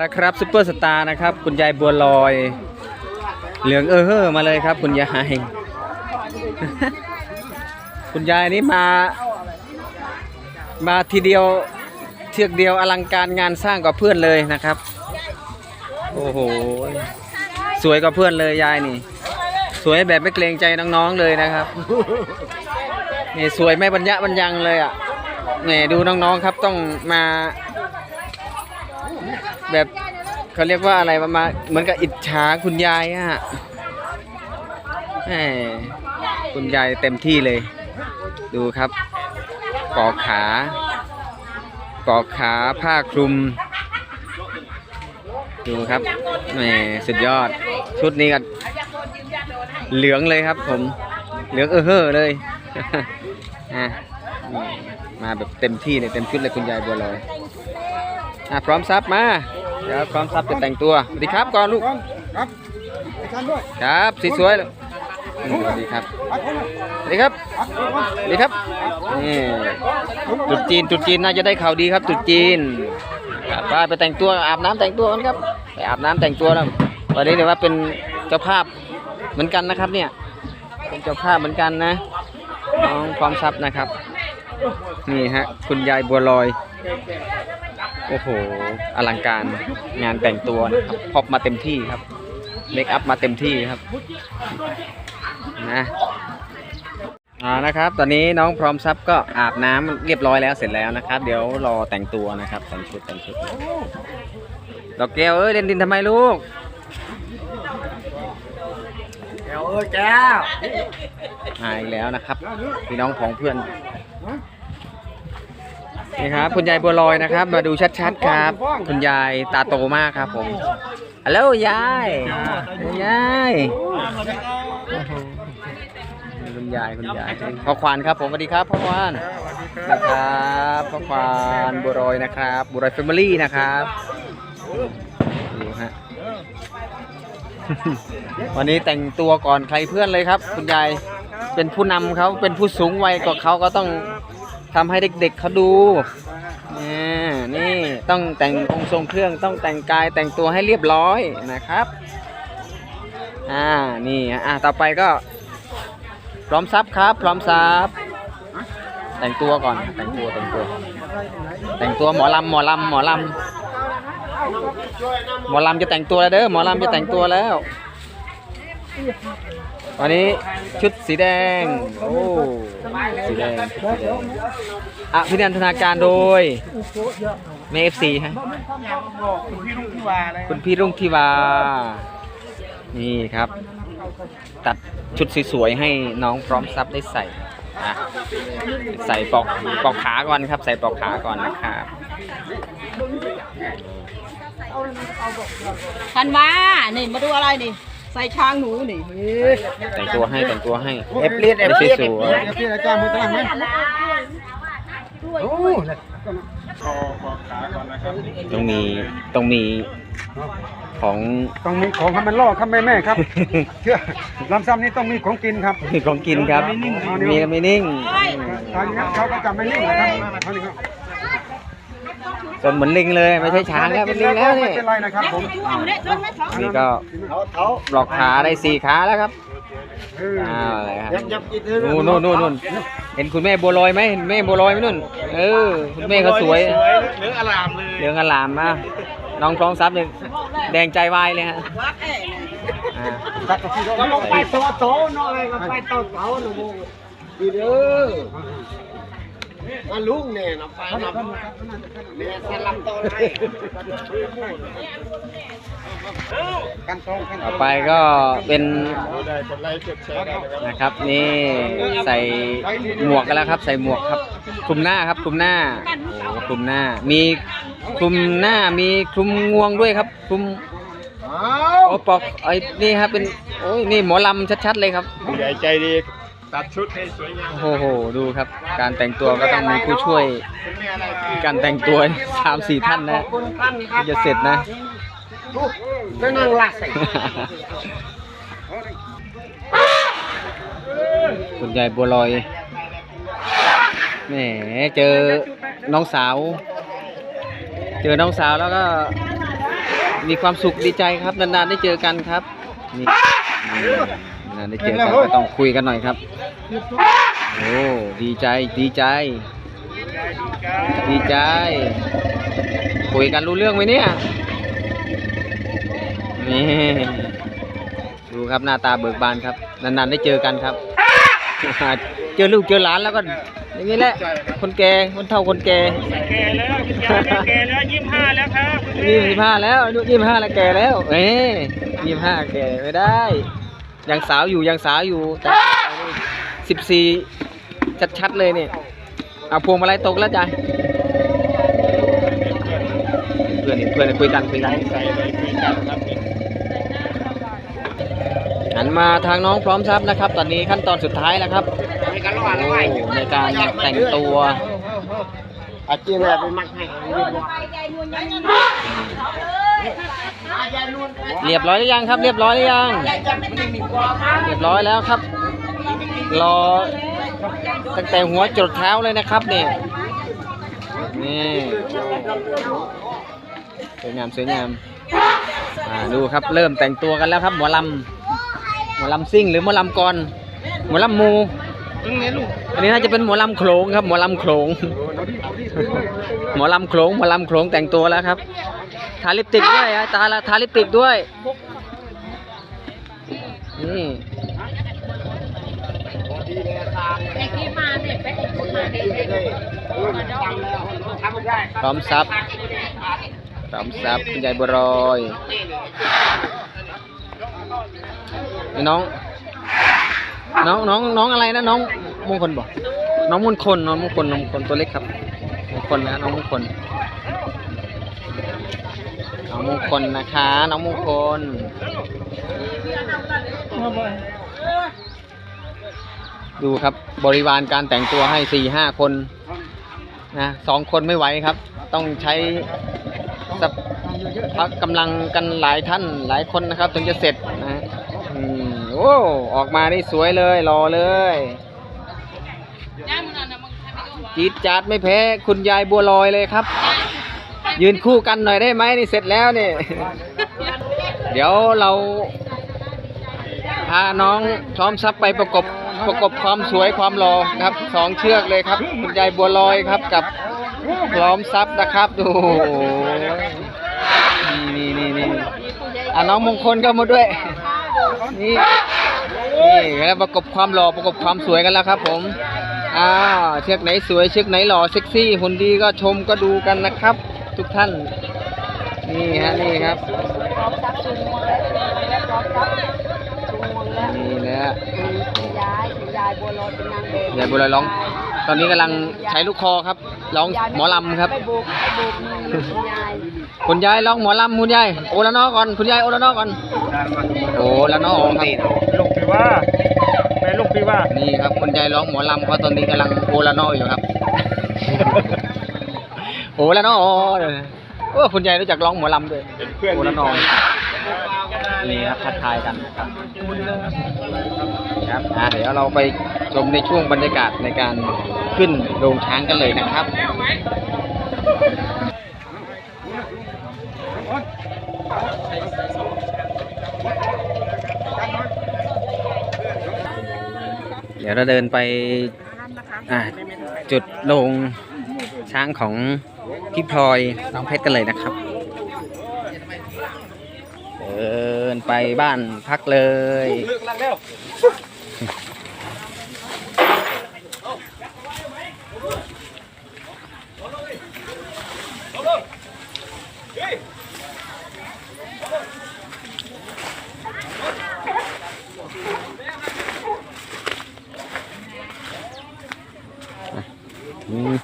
นะครับซุปเปอร์สตาร์นะครับ คุณยายบัวลอย เหลืองเออเฮอมาเลยครับ คุณยายคุณยายนี่มา มาทีเดียวเทือกเดียวอลังการงานสร้างกว่าเพื่อนเลยนะครับ โอ้โห สวยกว่าเพื่อนเลยยายนี่ สวยแบบไม่เกรงใจน้องๆเลยนะครับนี่สวยไม่บรรยะบรรยังเลยอะนี่ดูน้องๆครับต้องมา แบบเขาเรียกว่าอะไรประมาณเหมือนกับอิจฉาคุณยายอะแหมคุณยายเต็มที่เลย ดูครับปอกขาปอกขาผ้าคลุม ดูครับแหมสุดยอด ชุดนี้กันเหลืองเลยครับ ผมเหลืองเออเฮ้อเลยอะมาแบบเต็มที่เลยเต็มชุดเลยคุณยายบัวลอยอะพร้อมซับมา เดี๋ยวพร้อมซับจะแต่งตัวสวัสดีครับก่อนลูกครับอาจารย์ด้วยครับสีสวยเลยอืมสวัสดีครับครับผมสวัสดีครับสวัสดีครับนี่ตรุดจีนตรุดจีนน่าจะได้ข่าวดีครับตรุดจีนครับไปไปแต่งตัวอาบน้ำแต่งตัวกันครับไปอาบน้ำแต่งตัวแล้ววันนี้เดี๋ยวว่าเป็นเจ้าภาพเหมือนกันนะครับเนี่ยเป็นเจ้าภาพเหมือนกันนะน้องความทรัพย์นะครับ นี่ฮะคุณยายบัวลอย โอ้โห อลังการงานแต่งตัวนะครับพอบมาเต็มที่ครับ เมคอัพมาเต็มที่ครับ นะอ่านะครับ ตอนนี้น้องพร้อมทรัพย์ก็อาบน้ำเรียบร้อยแล้วเสร็จแล้วนะครับ เดี๋ยวรอแต่งตัวนะครับแต่งชุดแต่งชุดดอกแก้วเอ้ยเล่นดินทำไมลูกแก้วเอ้ยแก้วหายแล้วนะครับพี่น้องของเพื่อน นี่ครับ คุณยายบัวลอยนะครับ มาดูชัดๆครับ คุณยายตาโตมากครับผมฮัลโหลยายยายคุณยายคุณยายพ่อควานครับผมสวัสดีครับพ่อควานสวัสดีครับพ่อควานบัวลอยนะครับบัวลอยแฟมิลี่นะครับดูฮะวันนี้แต่งตัวก่อนใครเพื่อนเลยครับ คุณยายเป็นผู้นำเขาเป็นผู้สูงวัยกว่าเขาก็ต้อง ทำให้เด็กๆเขาดูนี่นี่ต้องแต่งองค์ทรงเครื่องต้องแต่งกายแต่งตัวให้เรียบร้อยนะครับอ่านี่อะต่อไปก็ พร้อมซับครับ พร้อมซับแต่งตัวก่อนแต่งตัวแต่งตัว แต่งตัวหมอลำหมอลำหมอลำหมอลำจะแต่งตัวแล้วเด้อหมอลำจะแต่งตัวแล้ว วันนี้ชุดสีแดง โอ้ สีแดงชุดสีแดงอะพินันทนาการโดยเมฟซีฮะ คุณพี่ลุงที่วาเลยคุณพี่รุ่งทิวา นี่ครับ ตัดชุดสวยๆให้น้องพร้อมซับได้ใส่อะใส่ปอกปอกขาก่อนครับ ใส่ปอกขาก่อนนะครับทันว่านี่มาดูอะไรนี่ ใส่ช้างหนูนี่แต่งตัวให้แต่งตัวให้ เอฟเลียดเอฟเลียดสวยเอฟเลียดอาจารย์มือตั้งไหมโอ้ๆต้องมีต้องมีของ ต้องมีของให้มันล่อครับแม่แม่ครับ เชื่อลำซ้ำนี้ต้องมีของกินครับของกินครับ มีไม่นิ่ง ทางนี้เขาก็จะไม่นิ่งนะครับทางนี้ครับ จนเหมือนลิงเลยไม่ใช่ช้างแล้วเป็นลิงแล้วไม่นี่เป็นไรนะครับผมนี่ก็เขาเขาปลอกขาได้สี่ขาแล้วครับเอออ้าวอะไรครับยับยับกินเถนู่นนู่นนู่นนู่นเห็นคุณแม่บัวลอยไหมเห็นแม่บัวลอยไหมนู่นเออคุณแม่เขาสวยเหลืองอลามเลยเหลืองอลามมากน้องคลองซับเนี่ยแดงใจวายเลยฮะอ่าตัดกับพี่เราไปตัวโตหน่อยก็ไปตัวเสาหนูดีเด้อ มาลุงเนี่ยนะไปนะเนี่ยสลับตัวไหนกันตรงกันต่อไปก็เป็นนะครับนี่ใส่หมวกกันแล้วครับ ใส่หมวกครับคลุมหน้าครับคลุมหน้าโอ้คลุมหน้า มีคลุมหน้ามีคลุมงวงด้วยครับคลุมโอ้ปอกไอ้นี่ครับเป็นโอ้ยนี่หมอลำชัดๆเลยครับใหญ่ใจดี ตัดชุดให้สวยงามโอ้โห ดูครับ การแต่งตัวก็ต้องมีผู้ช่วยมีอะไรการแต่งตัวสามสี่ท่านนะคุณท่านครับจะเสร็จนะจะนั่งหลักคุณยายบัวลอยแหมเจอน้องสาว เจอน้องสาวแล้วก็ มีความสุขดีใจครับนานๆได้เจอกันครับนี่นี่นานๆ ได้เจอกันก็ต้องคุยกันหน่อยครับ โอ้ดีใจดีใจ ดีใจ คุยกันรู้เรื่องไหมเนี่ยนี่ดูครับหน้าตาเบิกบานครับ นานๆได้เจอกันครับ เจอลูกเจอหลานแล้วก็อย่างนี้แหละ คนแก่คนเฒ่าคนแก่แก่แล้วคุณยายแก่แล้วยี่สิบห้าแล้วครับยี่สิบห้าแล้วอายุยี่สิบห้าแล้วแก่แล้วเอ้ยี่สิบห้าแก่ไม่ได้ ยังสาวอยู่ยังสาวอยู่แต่สิบสี่ชัดๆเลยเนี่ยเอาพวงมาลัยตกแล้วจ้ะเพื่อนเพื่อนคุยกันคุยกันเลยคุยกันครับหันมาทางน้องพร้อมทรัพย์นะครับ ตอนนี้ขั้นตอนสุดท้ายแล้วครับในการแต่งตัวอาจีนเนี่ยไปมักให้ เรียบร้อยหรือยังครับ เรียบร้อยหรือยัง เรียบร้อยแล้วครับ รอตั้งแต่หัวจรดเท้าเลยนะครับเนี่ยนี่สวยงามสวยงามอ่าดูครับเริ่มแต่งตัวกันแล้วครับหมอลำหมอลำซิ่งหรือหมอลำกรหมอลำมูอันนี้น่าจะเป็นหมอลำโขลงครับหมอลำโขลงหมอลำโขลงหมอลำโขลงแต่งตัวแล้วครับ ทาลิปติกด้วยอะตาละทาลิปติกด้วยนี่พร้อมซับพร้อมซับคุณยายบัวรอยน้องน้องน้องน้องอะไรนะน้องมงคลบอกน้องมงคลน้องมงคลน้องมงคลตัวเล็กครับมงคลนะน้องมงคล น้องมงคลนะคะ น้องมงคลดูครับบริวารการแต่งตัวให้สี่ห้าคนนะสองคนไม่ไหวครับ ต้องใช้สัพักกำลังกันหลายท่านหลายคนนะครับ ถึงจะเสร็จนะอโอ้ออกมานี่สวยเลยรอเลยจีดจาดไม่แพ้คุณยายบัวลอยเลยครับ ยืนคู่กันหน่อยได้ไหมนี่เสร็จแล้วนี่ เดี๋ยวเราพาน้องพร้อมซับไปประกบประกบความสวยความรอครับสองเชือกเลยครับคุณยายบัวลอยครับกับพร้อมซับนะครับดูนี่นี่นี่นี่อะน้องมงคลก็มาด้วย นี่นี่แล้วประกบความหล่อประกบความสวยกันแล้วครับ ผมอ้าวเชือกไหนสวยเชือกไหนหล่อเซ็กซี่หุ่นดีก็ชมก็ดูกันนะครับ ทุกท่าน นี่ฮะนี่ครับนี่แหละยายยายบัวลอยเป็นนางแบบยายบัวลอยร้อง ตอนนี้กำลังใช้ลูกคอครับร้องหมอลำครับไปโบกไปโบกมือคุณยายคุณยายร้องหมอลำคุณยายโอละนอก่อนคุณยายโอละนอก่อนโอละนอครับลูกพี่ว่าแม่ลูกพี่ว่านี่ครับคุณยายร้องหมอลำเพราะตอนนี้กำลังโอละนออยู่ครับ โอละนอโอ้คุณยายรู้จักร้องหมอลำด้วยโอละนอนี่ครับทักทายกันนะครับครับอะเดี๋ยวเราไปชมในช่วงบรรยากาศในการขึ้นโรงช้างกันเลยนะครับเดี๋ยวเราเดินไปอ่าจุดลงช้างของ พี่พลอยน้องเพชรกันเลยนะครับ เดินไปบ้านพักเลยนี่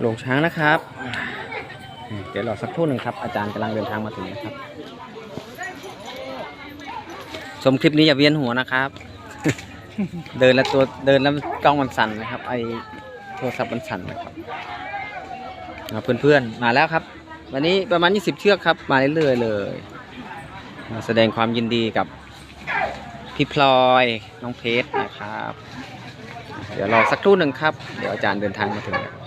โร งช้างนะครับ เดี๋ยวรอสักครู่หนึ่งครับ อาจารย์กำลังเดินทางมาถึงนะครับ ชมคลิปนี้อย่าเวียนหัวนะครับ เดินแล้วตัวเดินแล้วกล้องมันสั่นนะครับ ไอโทรศัพท์มันสั่นนะครับอ่าเพื่อนๆมาแล้วครับ วันนี้ประมาณ 20 เชือกครับ มาเรื่อยๆเลยมาแสดงความยินดีกับพี่พลอยน้องเพชรนะครับ เดี๋ยวรอสักครู่หนึ่งครับ เดี๋ยวอาจารย์เดินทางมาถึงแล้ว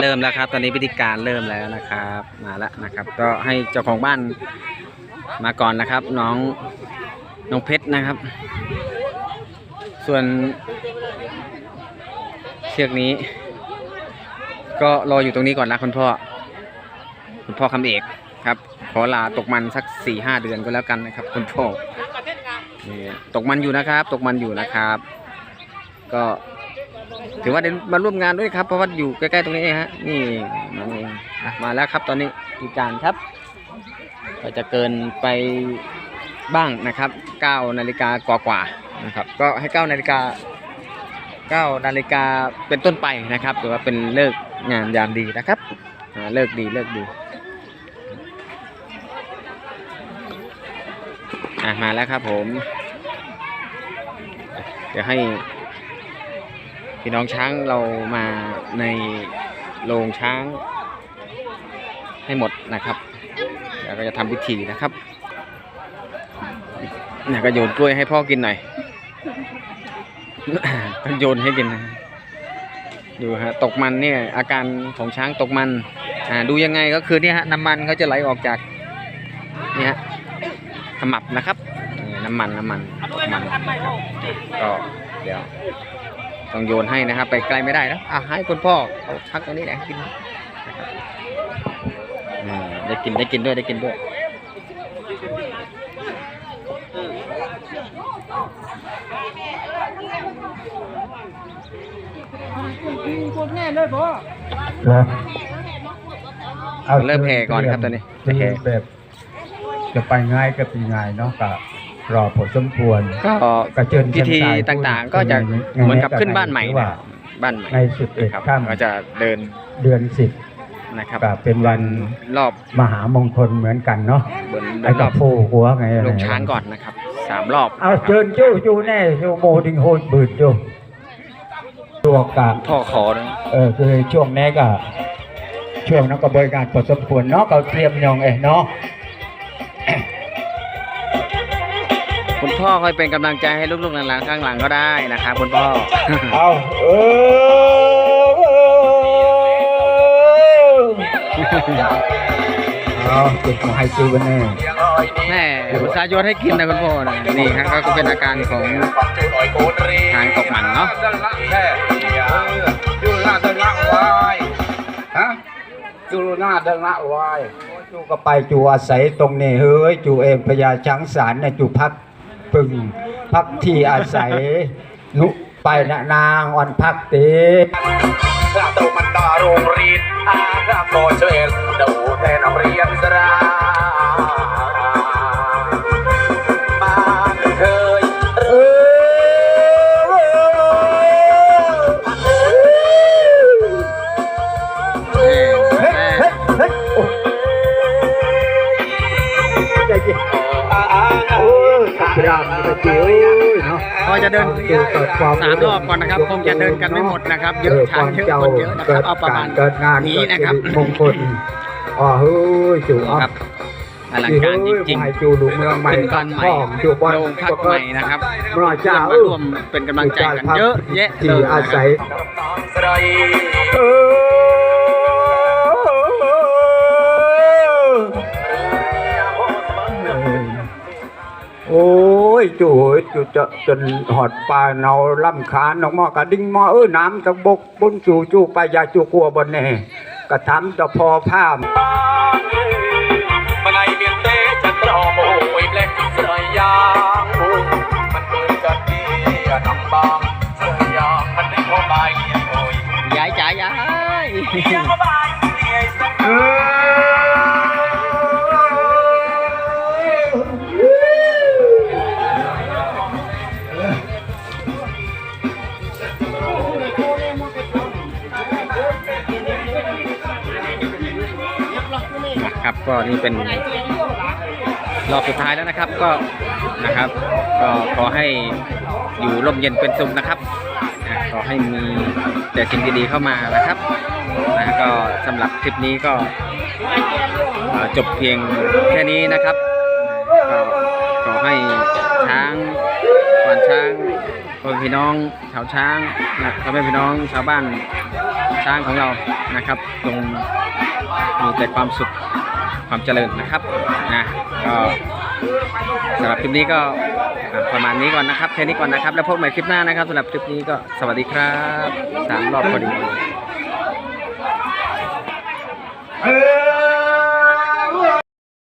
เริ่มแล้วครับ ตอนนี้พิธีการเริ่มแล้วนะครับ มาแล้วนะครับ ก็ให้เจ้าของบ้านมาก่อนนะครับ น้องน้องเพชรนะครับ ส่วนเชือกนี้ ก็รออยู่ตรงนี้ก่อนนะคุณพ่อ คุณพ่อคำเอกครับ ขอลาตกมันสักสี่ห้าเดือนก็แล้วกันนะครับ คุณพ่อตกมันอยู่นะครับ ตกมันอยู่นะครับ ก็ถือว่าได้มาร่วมงานด้วยครับ เพราะว่าอยู่ใกล้ๆตรงนี้เองฮะนี่มาเองมาแล้วครับตอนนี้อีกการครับ ก็จะเกินไปบ้างนะครับ9นาฬิกากว่าๆนะครับ ก็ให้9นาฬิกา9นาฬิกาเป็นต้นไปนะครับถือว่าเป็นเลิก งานยามดีนะครับเลิกดีเลิกดีอะมาแล้วครับผม เดี๋ยวให้พี่น้องช้างเรามาในโรงช้างให้หมดนะครับเดี๋ยวก็จะทำพิธีนะครับเนี่ยก็โยนกล้วยให้พ่อกินหน่อยก็โยนให้กินนะ ดูฮะตกมันเนี่ยอาการของช้างตกมันอ่าดูยังไงก็คือเนี่ยฮะน้ำมันเขาจะไหลออกจากเนี่ยฮะขมับนะครับน้ำมันน้ำมันมันก็เดี๋ยวต้องโยนให้นะครับ ไปไกลไม่ได้นะอะให้คุณพ่อเอาพักตรงนี้แหละกินอ่าได้กินได้กินด้วยได้กินด้วย นะเริ่มแห่ก่อนครับตอนนี้จะแห่แบบจะไปง่ายก็ปีง่ายเนาะก็รอผลสมควรก็ก็เชิญพิธีต่างๆ ก็จะเหมือนกับขึ้นบ้านใหม่ว่านะบ้านใหม่ในสิบเอ็ดครับก็จะเดินเดือนสิบนะครับก็เป็นวันรอบมหามงคลเหมือนกันเนาะไอ้นรกัอบบโพหัวไงลงช้างก่อนนะครับสามรอบเอาเชิญจู้จู้แน่จู้โมดิงโฮดบืดจู้ ตัวกาพ่อขอนะเออคือช่วงนี้ก็ช่วงนั้นก็บริการพอสมควรเนาะก็เตรียมยองเองเนาะคุณพ่อคอยเป็นกำลังใจให้ลูกๆหลานๆข้างหลังก็ได้นะครับคุณพ่อเอาเออเอาเก็บมาให้ซื้อกันแน่แม่อุตส่าห์โยนให้กินนะคุณพ่อนะนี่ครับก็เป็นอาการของทางตกมันเนาะ จูหน้าเดินละวายฮะจูหน้าเดินละวายจูก็ไปจูอาศัยตรงนี้เฮ้ยจูเองพญาช้างสารเนี่ยจูพักปึงพักที่อาศัยนุไปนะนางวันพักตีพระตุมันดาโรงเรียนอาพระโกเชลดูแต่นักเรียน บรามนี่ก็เจียวเนาะก็จะเดินสามรอบก่อนนะครับคงจะเดินกันไม่หมดนะครับ เยอะช้างเยอะคนเยอะนะครับเอาประมาณเกิดงานนี้นะครับเกิดสิมงคลอ๋อเฮ้ยจู่อ๋อครับอลังการจริงให้จูหลุมเมืองใหม่เป็นบ้านใหม่พ่อจูบ้านโรงพักใหม่นะครับพระเจ้ามาร่วมเป็นกำลังใจกันเยอะแยะเลที่ยอาศัย โอ้ยจู่เอ้ยจู่จะจนหอดปลาเนาล่ำคานออกมากระดิ่งมอเออน้ำตะบกบนจู่จู่ไปอยาจู่กลัวบนแน่กระทำจะพอผ้ามาในเมียนเตจะตรอมโอ้ยเล็กสไรยางมันเคยกันดีนำบางสไรยางมันได้เข้าไปโอ้ยย้ายจ๋าย้ายเข้าไปนี่ไอ้ ก็นี่เป็นรอบสุดท้ายแล้วนะครับก็นะครับ ก็ขอให้อยู่ร่มเย็นเป็นสุขนะครับขอให้มีแต่สิ่งดีๆเข้ามานะครับนะก็สำหรับคลิปนี้ก็จบเพียงแค่นี้นะครับก็ขอให้ช้างขวานช้างพ่อพี่น้องชาวช้างนะพ่อแม่พี่น้องชาวบ้าน ช้างของเรานะครับลงมีแต่ความสุขความเจริญนะครับนะก็สำหรับคลิปนี้ก็ประมาณนี้ก่อนนะครับแค่นี้ก่อนนะครับ แล้วพบใหม่คลิปหน้านะครับสำหรับคลิปนี้ก็สวัสดีครับสามรอบพอดี